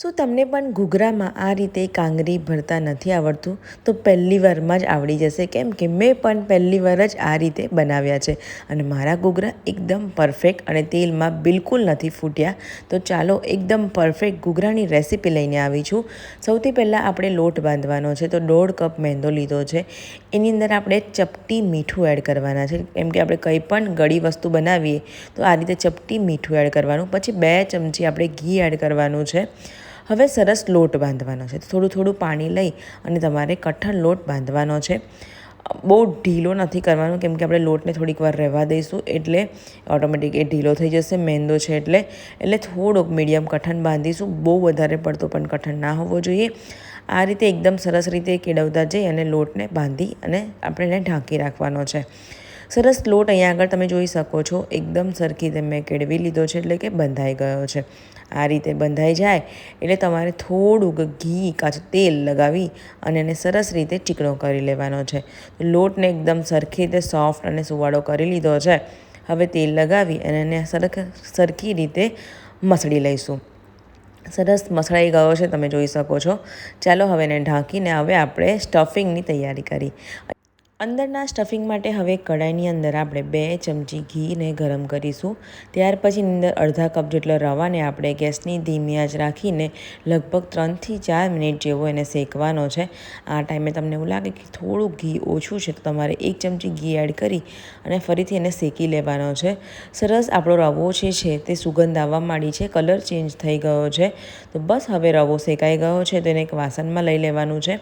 શું તમને પણ ઘૂઘરામાં આ રીતે કાંગરી ભરતા નથી આવડતું? તો પહેલી વારમાં જ આવડી જશે. કેમ કે મેં પણ પહેલી વાર જ આ રીતે બનાવ્યા છે અને મારા ઘૂઘરા એકદમ પરફેક્ટ અને તેલમાં બિલકુલ નથી ફૂટ્યા. તો ચાલો એકદમ પરફેક્ટ ઘૂઘરાની રેસીપી લઈને આવી છું. સૌથી પહેલાં આપણે લોટ બાંધવાનો છે. તો દોઢ કપ મેંદો લીધો છે. એની અંદર આપણે ચપટી મીઠું એડ કરવાના છે. કેમ કે આપણે કંઈ પણ ગળી વસ્તુ બનાવીએ તો આ રીતે ચપટી મીઠું એડ કરવાનું. પછી બે ચમચી આપણે ઘી એડ કરવાનું છે. હવે સરસ લોટ બાંધવાનો છે. થોડું થોડું પાણી લઈ અને તમારે કઠણ લોટ બાંધવાનો છે. બહુ ઢીલો નથી કરવાનો, કેમ કે આપણે લોટને થોડીક વાર રહેવા દઈશું એટલે ઓટોમેટિક એ ઢીલો થઈ જશે, મેંદો છે એટલે. એટલે થોડોક મીડિયમ કઠણ બાંધીશું, બહુ વધારે પડતો પણ કઠણ ના હોવો જોઈએ. આ રીતે એકદમ સરસ રીતે કેળવતા જઈ અને લોટને બાંધી અને આપણે એને ઢાંકી રાખવાનો છે. સરસ લોટ અહીંયા આગળ તમે જોઈ શકો છો. એકદમ સરખી રીતે મેં કેળવી લીધો છે એટલે કે બંધાઈ ગયો છે. આ રીતે બંધાઈ જાય એટલે તમારે થોડુંક ઘી, કાચું તેલ લગાવી અને એને સરસ રીતે ચીકણો કરી લેવાનો છે. લોટને એકદમ સરખી રીતે સોફ્ટ અને સુવાળો કરી લીધો છે. હવે તેલ લગાવી અને એને સરખ, સરખી રીતે મસળી લઈશું. સરસ મસળાઈ ગયો છે, તમે જોઈ શકો છો. ચાલો હવે એને ઢાંકીને હવે આપણે સ્ટફિંગની તૈયારી કરી. અંદરના સ્ટફિંગ માટે હવે કઢાઈની અંદર આપણે બે ચમચી ઘીને ગરમ કરીશું. ત્યાર પછી અંદર અડધા કપ જેટલો રવાને આપણે ગેસની ધીમી આંચ રાખીને લગભગ ત્રણથી ચાર મિનિટ જેવો એને શેકવાનો છે. આ ટાઈમે તમને એવું લાગે કે થોડું ઘી ઓછું છે તો તમારે એક ચમચી ઘી એડ કરી અને ફરીથી એને શેકી લેવાનો છે. સરસ આપણો રવો છે છે તે સુગંધ આવવા માંડી છે, કલર ચેન્જ થઈ ગયો છે. તો બસ હવે રવો શેકાઈ ગયો છે તો એને એક વાસણમાં લઈ લેવાનું છે.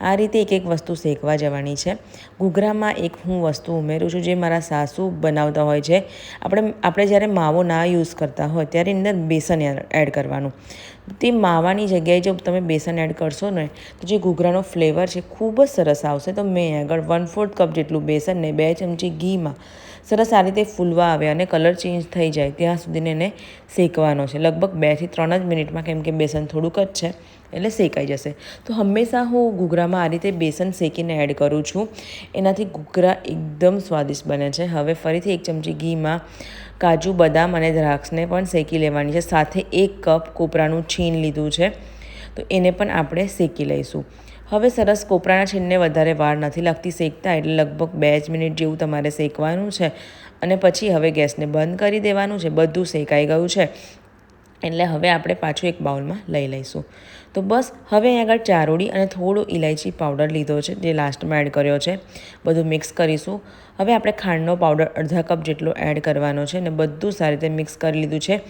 આ રીતે એક એક વસ્તુ શેકવા જવાની છે. ઘૂઘરામાં એક હું વસ્તુ ઉમેરું છું જે મારા સાસુ બનાવતા હોય છે. આપણે આપણે જ્યારે માવો ના યુઝ કરતા હોય, ત્યારે અંદર બેસન એડ કરવાનું. તે માવાની જગ્યાએ જો તમે બેસન એડ કરશો ને, તો જે ઘૂઘરાનો ફ્લેવર છે ખૂબ જ સરસ આવશે. તો મેં આગળ વન ફોર્થ કપ જેટલું બેસન ને બે ચમચી ઘીમાં સરસ આ રીતે ફૂલવા આવે અને કલર ચેન્જ થઈ જાય ત્યાં સુધીને એને શેકવાનો છે. લગભગ બેથી ત્રણ જ મિનિટમાં કેમ કે બેસન થોડુંક જ છે, એટલે શેકાઈ જશે. તો હંમેશા હું ઘૂઘરામાં આ રીતે બેસન શેકીને એડ કરું છું. એનાથી ઘૂઘરા એકદમ સ્વાદિષ્ટ બને છે. હવે ફરીથી એક ચમચી ઘીમાં કાજુ, બદામ અને દ્રાક્ષને પણ શેકી લેવાની છે. સાથે એક કપ કોપરાનું છીણ લીધું છે. તો એને પણ આપણે શેકી લઈશું. હવે સરસ કોપરાના છીણને વધારે વાર નથી લાગતી શેકતા, એટલે લગભગ બે જ મિનિટ જેવું તમારે શેકવાનું છે. અને પછી હવે ગેસને બંધ કરી દેવાનું છે. બધું શેકાઈ ગયું છે. એટલે હવે આપણે પાછું એક બાઉલમાં લઈ લઈશું. તો બસ, હવે આગળ ચારોડી અને થોડો ઇલાયચી પાવડર લીધો છે, જે લાસ્ટમાં એડ કર્યો છે. બધું મિક્સ કરીશું. હવે આપણે ખાંડનો પાવડર અડધા કપ જેટલો એડ કરવાનો છે અને બધું સારી રીતે મિક્સ કરી લીધું છે.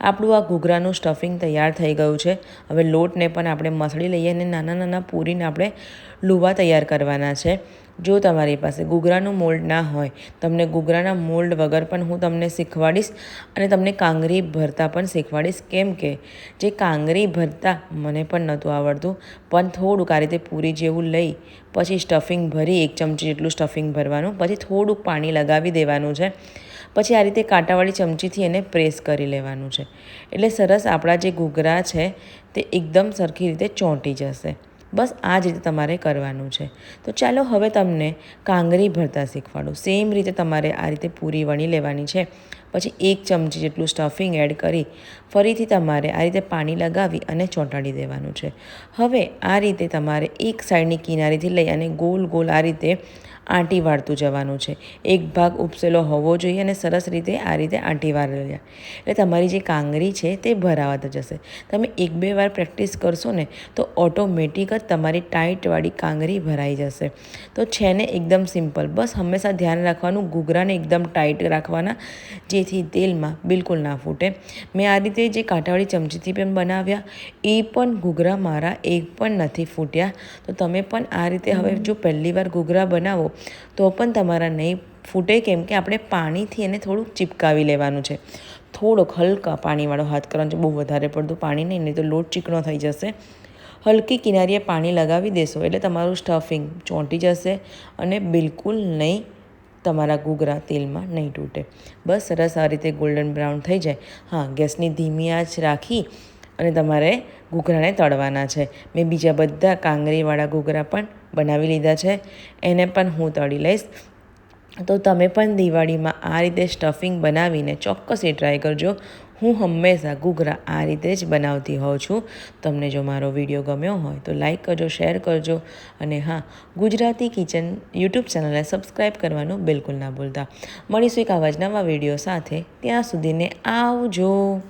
આપણું આ ઘૂઘરાનું સ્ટફિંગ તૈયાર થઈ ગયું છે. હવે લોટને પણ આપણે મસળી લઈએ અને નાના નાના પૂરીને આપણે લુવા તૈયાર કરવાના છે. જો તમારી પાસે ઘૂઘરાનું મોલ્ડ ના હોય, તમને ઘૂઘરાના મોલ્ડ વગર પણ હું તમને શીખવાડીશ અને તમને કાંગરી ભરતા પણ શીખવાડીશ. કેમ કે જે કાંગરી ભરતા મને પણ નહોતું આવડતું, પણ થોડુંક આ રીતે પૂરી જેવું લઈ, પછી સ્ટફિંગ ભરી, એક ચમચી જેટલું સ્ટફિંગ ભરવાનું, પછી થોડુંક પાણી લગાવી દેવાનું છે. પછી આ રીતે કાંટાવાળી ચમચીથી એને પ્રેસ કરી લેવાનું છે. એટલે સરસ આપણા જે ઘૂઘરા છે તે એકદમ સરખી રીતે ચોંટી જશે. બસ આ જ રીતે તમારે કરવાનું છે. તો ચાલો હવે તમને કાંગરી ભરતા શીખવાડું. સેમ રીતે તમારે આ રીતે પૂરી વણી લેવાની છે. પછી એક ચમચી જેટલું સ્ટફિંગ એડ કરી ફરીથી તમારે આ રીતે પાણી લગાવી અને ચોંટાડી દેવાનું છે. હવે આ રીતે તમારે એક સાઈડની કિનારીથી લઈ અને ગોલ ગોલ આ રીતે આંટી વાળતું જવાનું છે. એક ભાગ ઉપસેલો હોવો જોઈએ અને સરસ રીતે આ રીતે આંટી વાળેલા એટલે તમારી જે કાંગરી છે તે ભરાવાત જશે. તમે એક બે વાર પ્રેક્ટિસ કરશો ને, તો ઓટોમેટિક જ તમારી ટાઈટવાળી કાંગરી ભરાઈ જશે. તો છે ને એકદમ સિમ્પલ. બસ હંમેશા ધ્યાન રાખવાનું, ઘૂઘરાને એકદમ ટાઈટ રાખવાના, જેથી તેલમાં બિલકુલ ના ફૂટે. મેં આ રીતે જે કાંટાવાળી ચમચીથી પણ બનાવ્યા, એ પણ ઘૂઘરા મારા એક પણ નથી ફૂટ્યા. તો તમે પણ આ રીતે હવે જો પહેલી વાર ઘૂઘરા બનાવો તો પણ તમારા નહીં ફૂટે કેમ કે આપણે પાણીથી એને થોડુંક ચીપકાવી લેવાનું છે. થોડોક હલકા પાણીવાળો હાથ કરવાનો છે. બહુ વધારે પડતું પાણી નહીં નહીં તો લોટ ચીકણો થઈ જશે. હલકી કિનારીએ પાણી લગાવી દેશો એટલે તમારું સ્ટફિંગ ચોંટી જશે અને બિલકુલ નહીં તમારા ઘૂઘરા તેલમાં નહીં તૂટે. બસ સરસ આ રીતે ગોલ્ડન બ્રાઉન થઈ જાય. હા, ગેસની ધીમી આંચ રાખી અને તમારે ઘૂઘરાને તળવાના છે. મેં બીજા બધા કાંગરીવાળા ઘૂઘરા પણ બનાવી લીધા છે. એને પણ હું તળી લઈશ. તો તમે પણ દિવાળીમાં આ રીતે સ્ટફિંગ બનાવીને ચોક્કસ એ ટ્રાય કરજો. હું હંમેશા ઘૂઘરા આ રીતે જ બનાવતી હોઉં છું. તમને જો મારો વીડિયો ગમ્યો હોય તો લાઈક કરજો શેર કરજો. અને હા, ગુજરાતી કિચન યુટ્યુબ ચેનલને સબસ્ક્રાઈબ કરવાનું બિલકુલ ના ભૂલતા. મળીશું એક આવા જ નવા વીડિયો સાથે. ત્યાં સુધીને આવજો.